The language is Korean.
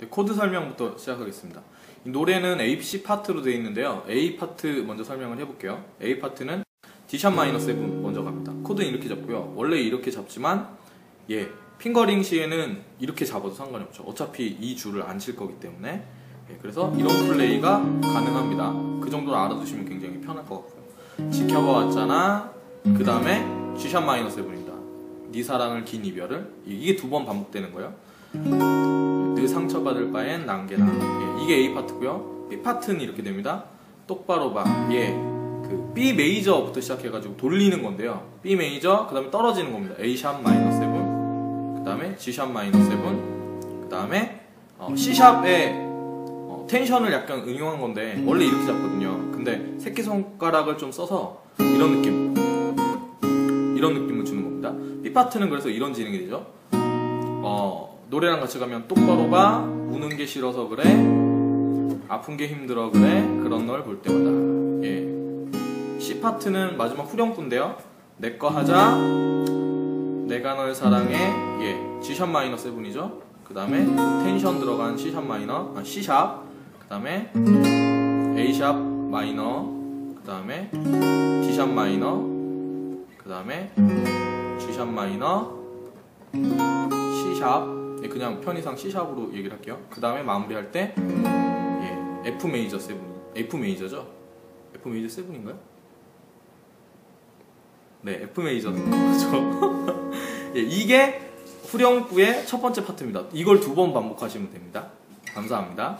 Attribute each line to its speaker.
Speaker 1: 네, 코드 설명부터 시작하겠습니다. 이 노래는 A, C 파트로 되어 있는데요. A 파트 먼저 설명을 해볼게요. A 파트는 D샵 마이너 7 먼저 갑니다. 코드는 이렇게 잡고요. 원래 이렇게 잡지만 예 핑거링 시에는 이렇게 잡아도 상관이 없죠. 어차피 이 줄을 안 칠 거기 때문에 예, 그래서 이런 플레이가 가능합니다. 그 정도로 알아두시면 굉장히 편할 것 같고요. 지켜봐 왔잖아. 그 다음에 G샵 마이너 7입니다. 네 사랑을 긴 이별을 이게 두 번 반복되는 거예요. 늘 상처받을 바엔 난게나 예, 이게 A 파트고요. B 파트는 이렇게 됩니다. 똑바로 봐. 예. 그 B 메이저부터 시작해가지고 돌리는 건데요. B 메이저, 그 다음에 떨어지는 겁니다. A 샵 마이너 7, 그 다음에 G 샵 마이너 7, 그 다음에 어, C 샵에 어, 텐션을 약간 응용한 건데 원래 이렇게 잡거든요. 근데 새끼손가락을 좀 써서 이런 느낌, 이런 느낌을 주는 겁니다. B 파트는 그래서 이런 진행이 되죠. 어, 노래랑 같이 가면 똑바로 봐 우는 게 싫어서 그래? 아픈 게 힘들어 그래? 그런 널 볼 때마다. 예. C 파트는 마지막 후렴구인데요. 내 거 하자. 내가 널 사랑해. 예. G샵 마이너 7이죠. 그 다음에 텐션 들어간 C샵 마이너 아, C샵. 그 다음에 A샵 마이너. 그 다음에 D샵 마이너. 그 다음에 G샵 마이너. C샵 예, 그냥 편의상 C샵으로 얘기를 할게요. 그 다음에 마무리할 때 예, F 메이저 7 F 메이저죠? F 메이저 7인가요? 네, F 메이저 그렇죠. 예, 이게 후렴구의 첫 번째 파트입니다. 이걸 두 번 반복하시면 됩니다. 감사합니다.